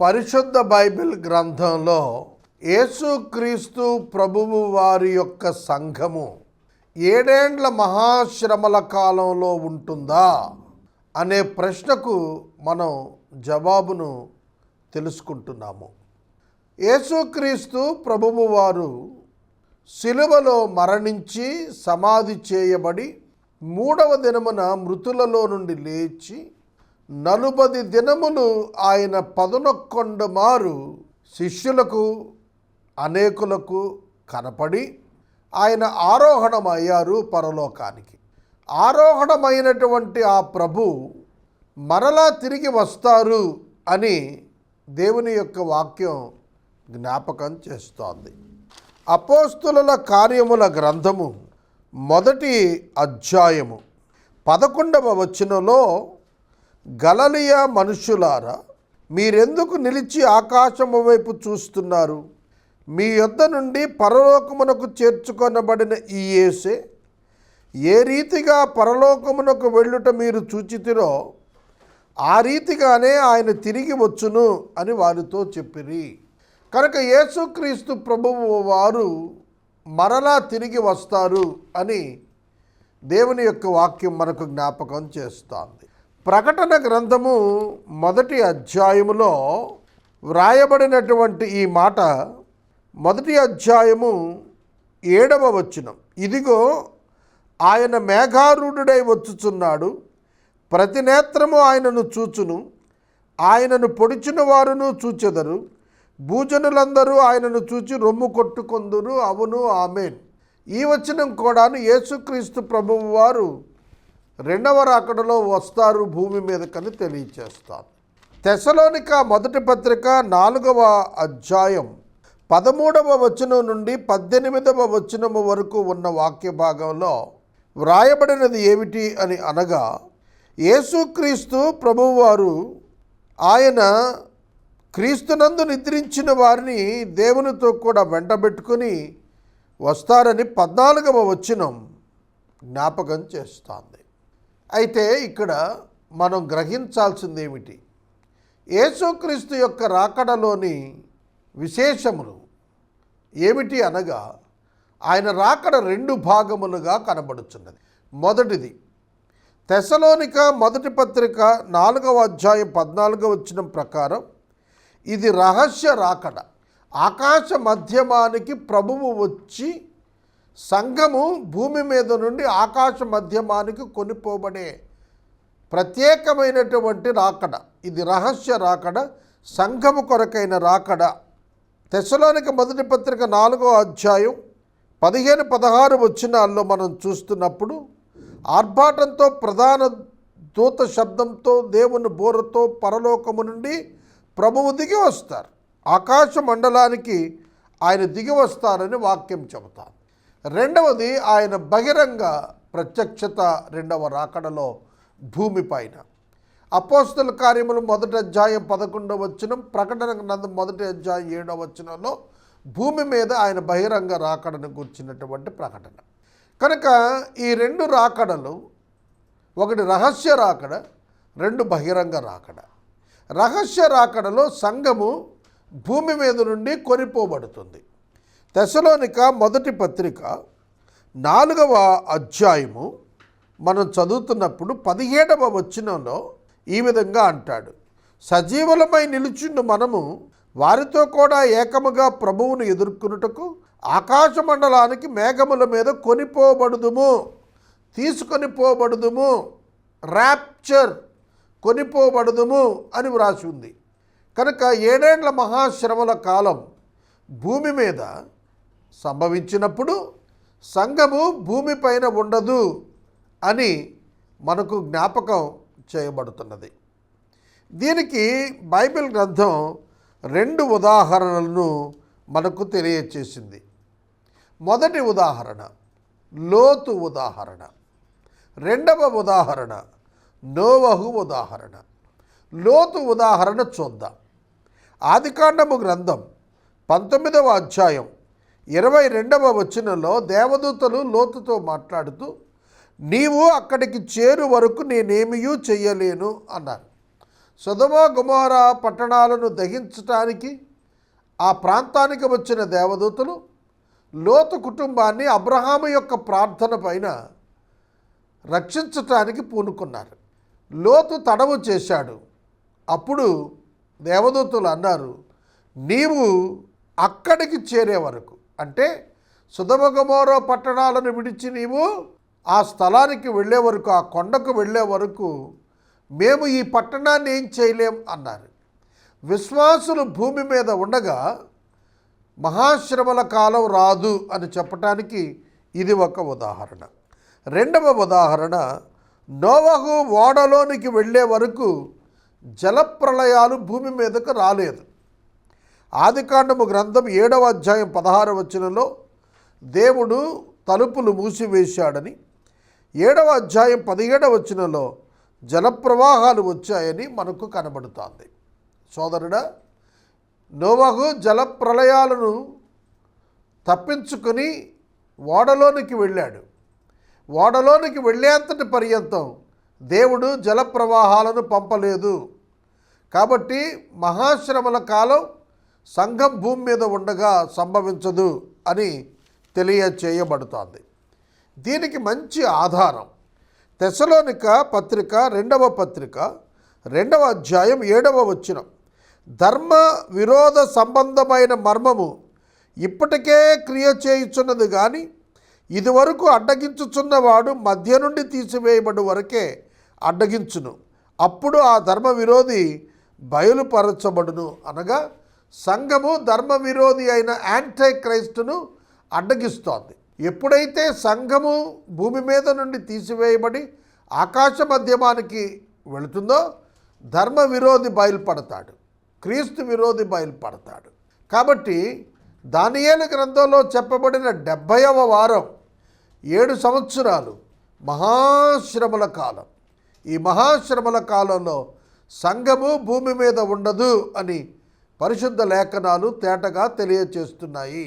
పరిశుద్ధ బైబిల్ గ్రంథంలో యేసుక్రీస్తు ప్రభువు వారి యొక్క సంఘము ఏడేండ్ల మహాశ్రమల కాలంలో ఉంటుందా అనే ప్రశ్నకు మనం జవాబును తెలుసుకుంటున్నాము. యేసుక్రీస్తు ప్రభువు వారు శిలువలో మరణించి సమాధి చేయబడి మూడవ దినమున మృతులలో నుండి లేచి నలుబది దినములు ఆయన పదునొక్కొండ మారు శిష్యులకు అనేకులకు కనపడి ఆయన ఆరోహణమయ్యారు పరలోకానికి. ఆరోహణమైనటువంటి ఆ ప్రభు మరలా తిరిగి వస్తారు అని దేవుని యొక్క వాక్యం జ్ఞాపకం చేస్తోంది. అపోస్తుల కార్యముల గ్రంథము మొదటి అధ్యాయము పదకొండవ వచనంలో గలలియా మనుషులారా మీరెందుకు నిలిచి ఆకాశము వైపు చూస్తున్నారు? మీ యొద్ద నుండి పరలోకమునకు చేర్చుకొనబడిన ఈ యేసే ఏ రీతిగా పరలోకమునకు వెళ్ళుట మీరు చూచితిరో ఆ రీతిగానే ఆయన తిరిగి వచ్చును అని వారితో చెప్పిరి. కనుక యేసుక్రీస్తు ప్రభువు వారు మరలా తిరిగి వస్తారు అని దేవుని యొక్క వాక్యం మనకు జ్ఞాపకం చేస్తోంది. ప్రకటన గ్రంథము మొదటి అధ్యాయములో వ్రాయబడినటువంటి ఈ మాట మొదటి అధ్యాయము ఏడవ వచనం. ఇదిగో ఆయన మేఘారూఢుడై వచ్చుచున్నాడు. ప్రతి నేత్రము ఆయనను చూచును. ఆయనను పొడిచిన వారును చూచెదరు. భూజనులందరూ ఆయనను చూచి రొమ్ము కొట్టుకొందురు. అవును ఆమెన్. ఈ వచనం కూడాను యేసుక్రీస్తు ప్రభువు వారు రెండవ రాకడలో వస్తారు భూమి మీదకని తెలియచేస్తాను తెసలోనిక మొదటి పత్రిక నాలుగవ అధ్యాయం పదమూడవ వచనం నుండి పద్దెనిమిదవ వచనము వరకు ఉన్న వాక్య భాగంలో వ్రాయబడినది ఏమిటి అని అనగా యేసుక్రీస్తు ప్రభువారు ఆయన క్రీస్తునందు నిద్రించిన వారిని దేవునితో కూడా వెంటబెట్టుకుని వస్తారని పద్నాలుగవ వచనం జ్ఞాపకం చేస్తోంది. అయితే ఇక్కడ మనం గ్రహించాల్సింది ఏమిటి యేసుక్రీస్తు యొక్క రాకడలోని విశేషములు ఏమిటి అనగా ఆయన రాకడ రెండు భాగములుగా కనబడుచున్నది. మొదటిది తెసలోనిక మొదటి పత్రిక నాలుగవ అధ్యాయం పద్నాలుగవ వచ్చిన ప్రకారం ఇది రహస్య రాకడ. ఆకాశ మధ్యమానికి ప్రభువు వచ్చి సంఘము భూమి మీద నుండి ఆకాశ మధ్యమానికి కొనిపోబడే ప్రత్యేకమైనటువంటి రాకడ. ఇది రహస్య రాకడ సంఘము కొరకైన రాకడ. తెసలోనిక మొదటి పత్రిక నాలుగో అధ్యాయం పదిహేను పదహారు వచ్చినాల్లో మనం చూస్తున్నప్పుడు ఆర్భాటంతో ప్రధాన దూత శబ్దంతో దేవుని బోరతో పరలోకము నుండి ప్రభువు దిగి వస్తారు. ఆకాశ మండలానికి ఆయన దిగి వస్తారని వాక్యం చెబుతాను రెండవది ఆయన బహిరంగ ప్రత్యక్షత రెండవ రాకడలో భూమిపైన అపోస్తుల కార్యములు మొదటి అధ్యాయం పదకొండవ వచనం ప్రకటన నందు మొదటి అధ్యాయం ఏడవ వచనంలో భూమి మీద ఆయన బహిరంగ రాకడను కూర్చున్నటువంటి ప్రకటన. కనుక ఈ రెండు రాకడలు ఒకటి రహస్య రాకడ రెండు బహిరంగ రాకడ. రహస్య రాకడలో సంఘము భూమి మీద నుండి కొనిపోబడుతుంది. దశలోనిక మొదటి పత్రిక నాలుగవ అధ్యాయము. మనం చదువుతున్నప్పుడు పదిహేడవ వచనంలో ఈ విధంగా అంటాడు. సజీవులమై నిలుచుండు మనము వారితో కూడా ఏకముగా ప్రభువును ఎదుర్కొనుటకు ఆకాశ మండలానికి మేఘముల మీద కొనిపోబడుదుము. తీసుకొని పోబడుదుము. ర్యాప్చర్ కొనిపోబడుదుము అని వ్రాసి ఉంది. కనుక ఏడేండ్ల మహాశ్రమల కాలం భూమి మీద సంభవించినప్పుడు సంఘము భూమిపైన ఉండదు అని మనకు జ్ఞాపకం చేయబడుతున్నది. దీనికి బైబిల్ గ్రంథం రెండు ఉదాహరణలను మనకు తెలియచేసింది. మొదటి ఉదాహరణ లోతు ఉదాహరణ. రెండవ ఉదాహరణ నోవహు ఉదాహరణ. లోతు ఉదాహరణ చూద్దాం. ఆదికాండము గ్రంథం పంతొమ్మిదవ అధ్యాయం ఇరవై రెండవ వచనంలో దేవదూతలు లోతుతో మాట్లాడుతూ నీవు అక్కడికి చేరు వరకు నేనేమియూ చెయ్యలేను అన్నారు. సుధమ గుమార పట్టణాలను దహించటానికి ఆ ప్రాంతానికి వచ్చిన దేవదూతలు లోతు కుటుంబాన్ని అబ్రహాము యొక్క ప్రార్థన పైన రక్షించటానికి పూనుకున్నారు. లోతు తడవు చేశాడు. అప్పుడు దేవదూతలు అన్నారు నీవు అక్కడికి చేరే వరకు అంటే సుధమగమోరో పట్టణాలను విడిచి నీవు ఆ స్థలానికి వెళ్ళే వరకు ఆ కొండకు వెళ్ళే వరకు మేము ఈ పట్టణాన్ని ఏం చేయలేం అన్నారు. విశ్వాసులు భూమి మీద ఉండగా మహాశ్రమల కాలం రాదు అని చెప్పటానికి ఇది ఒక ఉదాహరణ. రెండవ ఉదాహరణ నోవహు ఓడలోనికి వెళ్ళే వరకు జలప్రళయాలు భూమి మీదకు రాలేదు. ఆదికాండము గ్రంథం ఏడవ అధ్యాయం పదహారు వచనంలో దేవుడు తలుపులు మూసివేశాడని ఏడవ అధ్యాయం పదిహేడవ వచనంలో జలప్రవాహాలు వచ్చాయని మనకు కనబడుతోంది. సోదరుడా నోవహు జలప్రలయాలను తప్పించుకొని ఓడలోనికి వెళ్ళాడు. ఓడలోనికి వెళ్ళేంతటి పర్యంతం దేవుడు జలప్రవాహాలను పంపలేదు. కాబట్టి మహాశ్రమల కాలం సంఘం భూమి మీద ఉండగా సంభవించదు అని తెలియచేయబడుతోంది. దీనికి మంచి ఆధారం తెసలోనిక పత్రిక రెండవ పత్రిక రెండవ అధ్యాయం ఏడవ వచ్చినం ధర్మ విరోధ సంబంధమైన మర్మము ఇప్పటికే క్రియ చేయుచున్నది కానీ ఇదివరకు అడ్డగించుచున్నవాడు మధ్య నుండి తీసివేయబడి వరకే అడ్డగించును. అప్పుడు ఆ ధర్మ విరోధి బయలుపరచబడును అనగా సంఘము ధర్మ విరోధి అయిన యాంటై క్రైస్తును అడ్డగిస్తోంది. ఎప్పుడైతే సంఘము భూమి మీద నుండి తీసివేయబడి ఆకాశ మధ్యమానికి వెళుతుందో ధర్మ విరోధి బయలుపడతాడు. క్రీస్తు విరోధి బయలుపడతాడు. కాబట్టి దానియేలు గ్రంథంలో చెప్పబడిన డెబ్భైవ వారం ఏడు సంవత్సరాలు మహాశ్రమల కాలం. ఈ మహాశ్రమల కాలంలో సంఘము భూమి మీద ఉండదు అని పరిశుద్ధ లేఖనాలు తేటగా తెలియచేస్తున్నాయి